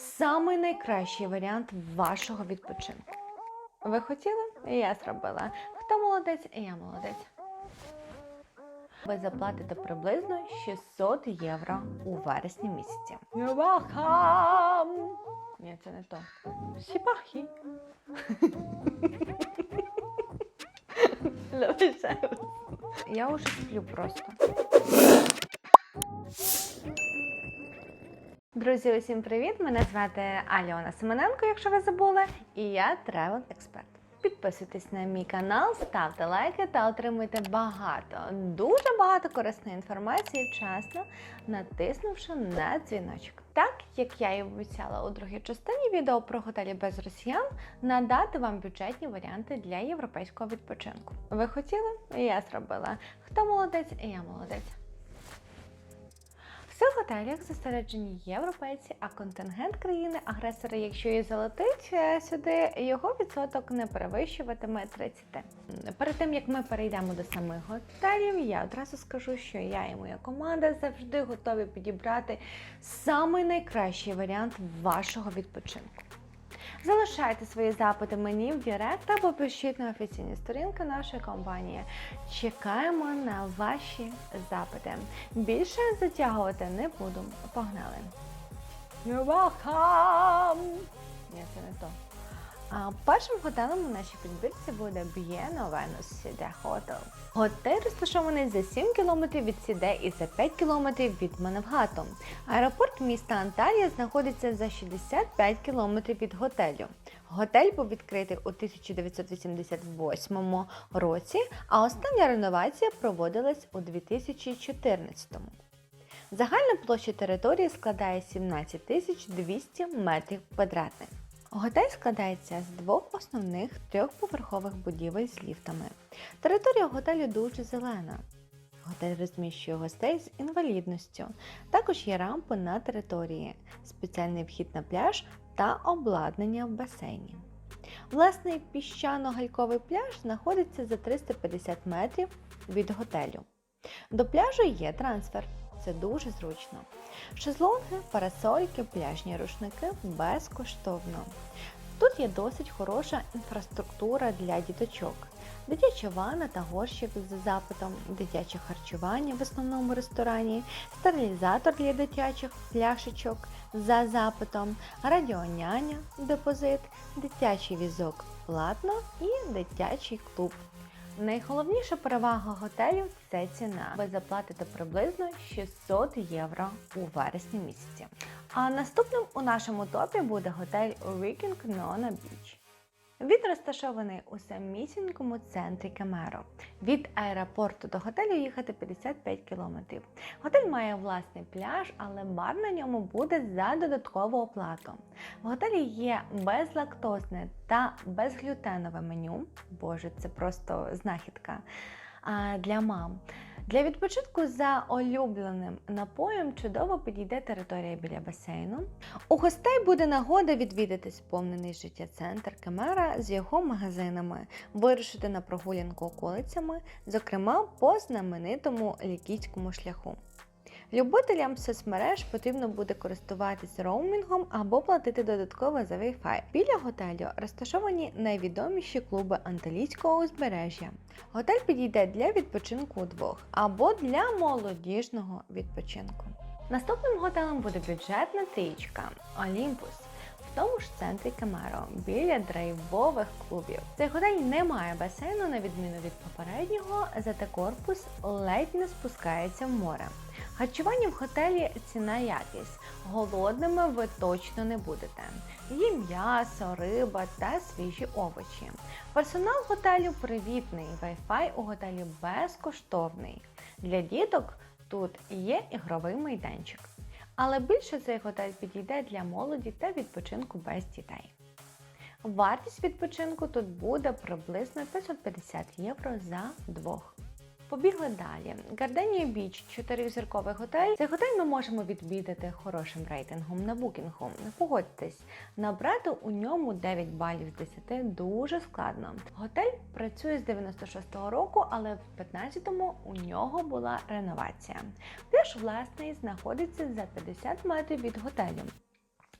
самий найкращий варіант вашого відпочинку. Ви хотіли? Я зробила. Хто молодець? Я молодець. Ви заплатите приблизно 600 євро у вересні місяці. You're welcome! Ні, це не то. Сіпахі. Я уже сплю просто. Друзі, усім привіт! Мене звати Альона Семененко, якщо ви забули, і я тревел експерт. Підписуйтесь на мій канал, ставте лайки та отримуйте багато, дуже багато корисної інформації вчасно, натиснувши на дзвіночок. Так як я і обіцяла у другій частині відео про готелі без росіян, надати вам бюджетні варіанти для європейського відпочинку. Ви хотіли? Я зробила. Хто молодець? Я молодець. В цих готелях зосереджені європейці, а контингент країни-агресора, якщо і залетить е, сюди, його відсоток не перевищуватиме 30. Перед тим як ми перейдемо до самих готелів, я одразу скажу, що я і моя команда завжди готові підібрати самий найкращий варіант вашого відпочинку. Залишайте свої запити мені в Директ або пишіть на офіційні сторінки нашої компанії. Чекаємо на ваші запити. Більше затягувати не буду. Погнали! You're welcome! Ні, це не то. Першим готелем у нашій підбірці буде Bieno Venus Сіде Hotel. Готель розташований за 7 кілометрів від Сіде і за 5 кілометрів від Маневгату. Аеропорт міста Анталія знаходиться за 65 кілометрів від готелю. Готель був відкритий у 1988 році, а остання реновація проводилась у 2014. Загальна площа території складає 17 тисяч 200 метрів квадратних. Готель складається з двох основних трьохповерхових будівель з ліфтами. Територія готелю дуже зелена. Готель розміщує гостей з інвалідністю. Також є рампи на території, спеціальний вхід на пляж та обладнання в басейні. Власний піщано-гальковий пляж знаходиться за 350 метрів від готелю. До пляжу є трансфер, це дуже зручно. Шезлонги, парасольки, пляжні рушники безкоштовно. Тут є досить хороша інфраструктура для діточок. Дитяча ванна та горщик за запитом, дитяче харчування в основному ресторані, стерилізатор для дитячих пляшечок за запитом, радіоняня, депозит, дитячий візок платно і дитячий клуб. Найголовніша перевага готелю це ціна. Ви заплатите приблизно 600 євро у вересні місяці. А наступним у нашому топі буде готель Viking Nona Beach. Він розташований у самісінькому центрі Камеро. Від аеропорту до готелю їхати 55 кілометрів. Готель має власний пляж, але бар на ньому буде за додаткову оплату. В готелі є безлактозне та безглютенове меню. Боже, це просто знахідка для мам. Для відпочинку за улюбленим напоєм чудово підійде територія біля басейну. У гостей буде нагода відвідати сповнений життя центр Кемера з його магазинами, вирушити на прогулянку околицями, зокрема по знаменитому лікійському шляху. Любителям соцмереж потрібно буде користуватися роумінгом або платити додатково за Wi-Fi. Біля готелю розташовані найвідоміші клуби анталійського узбережжя. Готель підійде для відпочинку удвох або для молодіжного відпочинку. Наступним готелем буде бюджетна трічка Олімпус. В тому ж центрі Камеро біля драйвових клубів. Цей готель не має басейну на відміну від попереднього, зате корпус ледь не спускається в море. Харчування в готелі ціна якість. Голодними ви точно не будете. Є м'ясо, риба та свіжі овочі. Персонал готелю привітний. Wi-Fi у готелі безкоштовний. Для діток тут є ігровий майданчик. Але більше цей готель підійде для молоді та відпочинку без дітей. Вартість відпочинку тут буде приблизно 550 євро за двох. Побігли далі. Gardenia Beach – чотиризірковий готель. Цей готель ми можемо відвідати хорошим рейтингом на букінгу. Погодьтесь, набрати у ньому 9 балів з 10 дуже складно. Готель працює з 96-го року, але в 15-му у нього була реновація. Пляж власний знаходиться за 50 метрів від готелю.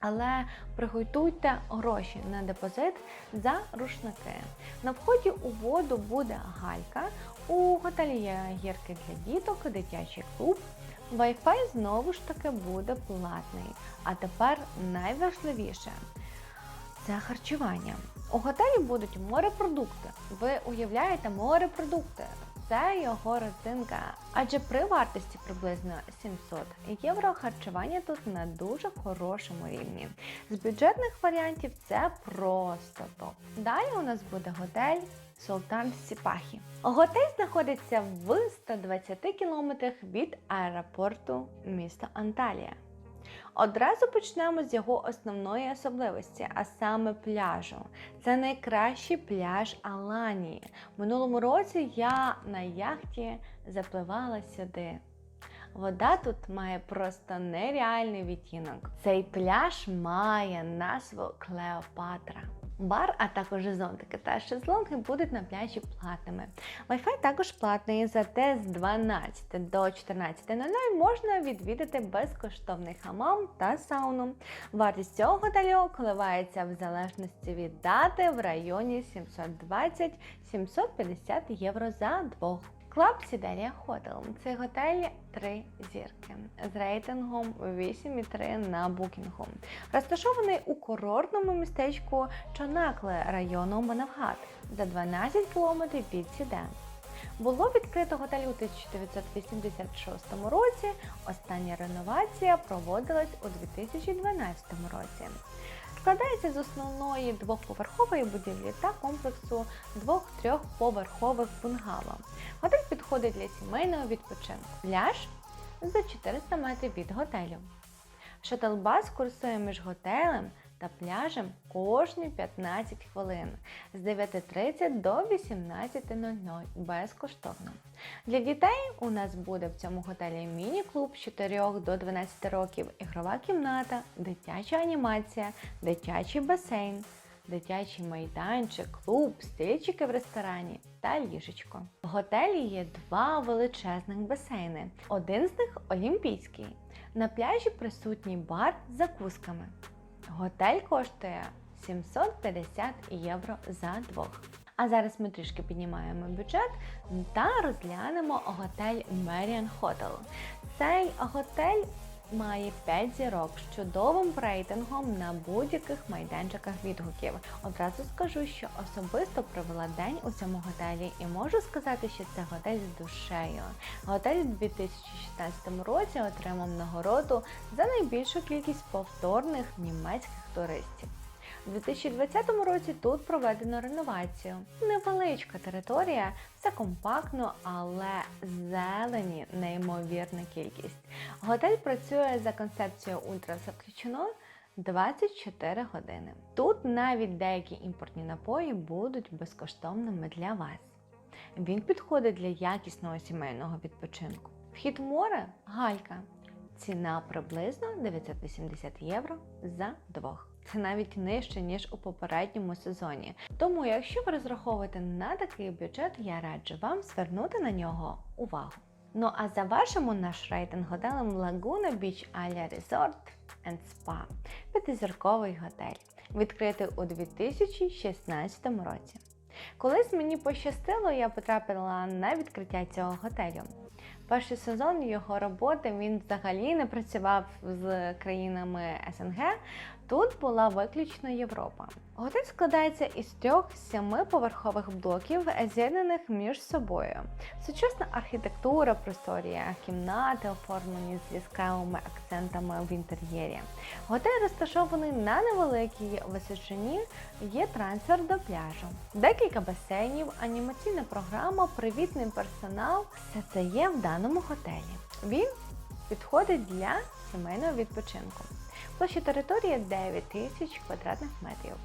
Але приготуйте гроші на депозит за рушники. На вході у воду буде галька. У готелі є гірки для діток, дитячий клуб. Wi-Fi знову ж таки буде платний. А тепер найважливіше це харчування. У готелі будуть морепродукти. Ви уявляєте морепродукти? Це його родзинка. Адже при вартості приблизно 700 євро харчування тут на дуже хорошому рівні. З бюджетних варіантів це просто топ. Далі у нас буде готель Султан Сіпахі. Готель знаходиться в 120 кілометрах від аеропорту міста Анталія. Одразу почнемо з його основної особливості, а саме пляжу. Це найкращий пляж Аланії. Минулому році я на яхті запливала сюди. Вода тут має просто нереальний відтінок. Цей пляж має назву Клеопатра. Бар, а також зонтики та шезлонги будуть на пляжі платними. Wi-Fi також платний, зате з 12 до 14.00 можна відвідати безкоштовний хамам та сауну. Вартість цього готелю коливається в залежності від дати в районі 720-750 євро за двох. Club Sidelia Hotel – це готель 3 зірки з рейтингом 8,3 на букінгу. Розташований у курортному містечку Чонакле району Манавгат за 12 кілометрів від Сіден. Було відкрито готель у 1986 році. Остання реновація проводилась у 2012 році. Складається з основної двохповерхової будівлі та комплексу двох-трьохповерхових бунгало. Готель підходить для сімейного відпочинку. Пляж за 400 метрів від готелю. Шатлбас курсує між готелем та пляжем кожні 15 хвилин з 9.30 до 18.00 безкоштовно. Для дітей у нас буде в цьому готелі міні-клуб з 4 до 12 років, ігрова кімната, дитяча анімація, дитячий басейн, дитячий майданчик, клуб, стільчики в ресторані та ліжечко. В готелі є два величезних басейни. Один з них олімпійський. На пляжі присутній бар з закусками. Готель коштує 750 євро за двох. А зараз ми трішки піднімаємо бюджет та розглянемо готель Marian Hotel. Цей готель має 5 зірок з чудовим рейтингом на будь-яких майданчиках відгуків. Одразу скажу, що особисто провела день у цьому готелі і можу сказати, що це готель з душею. Готель у 2016 році отримав нагороду за найбільшу кількість повторних німецьких туристів. У 2020 році тут проведено реновацію. Невеличка територія, все компактно, але зелені неймовірна кількість. Готель працює за концепцією ультрасовключено 24 години. Тут навіть деякі імпортні напої будуть безкоштовними для вас. Він підходить для якісного сімейного відпочинку. Вхід море галька. Ціна приблизно 980 євро за двох. Це навіть нижче, ніж у попередньому сезоні. Тому, якщо ви розраховуєте на такий бюджет, я раджу вам звернути на нього увагу. Ну а завершимо наш рейтинг готелем Laguna Beach Alia Resort and Spa. П'ятизірковий готель, відкритий у 2016 році. Колись мені пощастило, я потрапила на відкриття цього готелю. Перший сезон його роботи він взагалі не працював з країнами СНГ. Тут була виключно Європа. Готель складається із трьох семиповерхових блоків, з'єднаних між собою. Сучасна архітектура, просторі, кімнати оформлені з яскравими акцентами в інтер'єрі. Готель розташований на невеликій височині, є трансфер до пляжу, декілька басейнів, анімаційна програма, привітний персонал. Все це є в даному готелі. Він підходить для сімейного відпочинку. Площа території 9 тисяч квадратних метрів.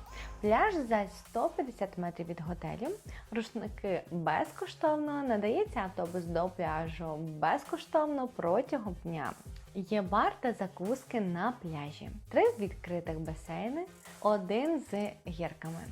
Пляж за 150 метрів від готелю. Рушники безкоштовно. Надається автобус до пляжу безкоштовно протягом дня. Є бар та закуски на пляжі, три відкритих басейни, один з гірками.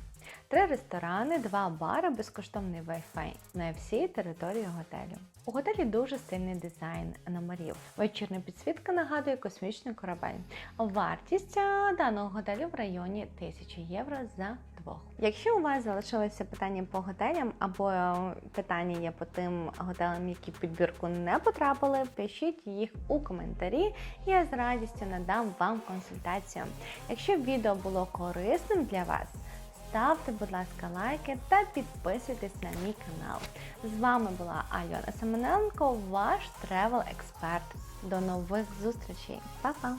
Три ресторани, два бари, безкоштовний Wi-Fi на всій території готелю. У готелі дуже стильний дизайн номерів. Вечірня підсвітка нагадує космічний корабель. Вартість даного готелю в районі 1000 євро за двох. Якщо у вас залишилося питання по готелям або е, питання є по тим готелям, які в підбірку не потрапили, пишіть їх у коментарі. Я з радістю надам вам консультацію. Якщо відео було корисним для вас, ставте, будь ласка, лайки та підписуйтесь на мій канал. З вами була Альона Семененко, ваш тревел експерт. До нових зустрічей. Па-па!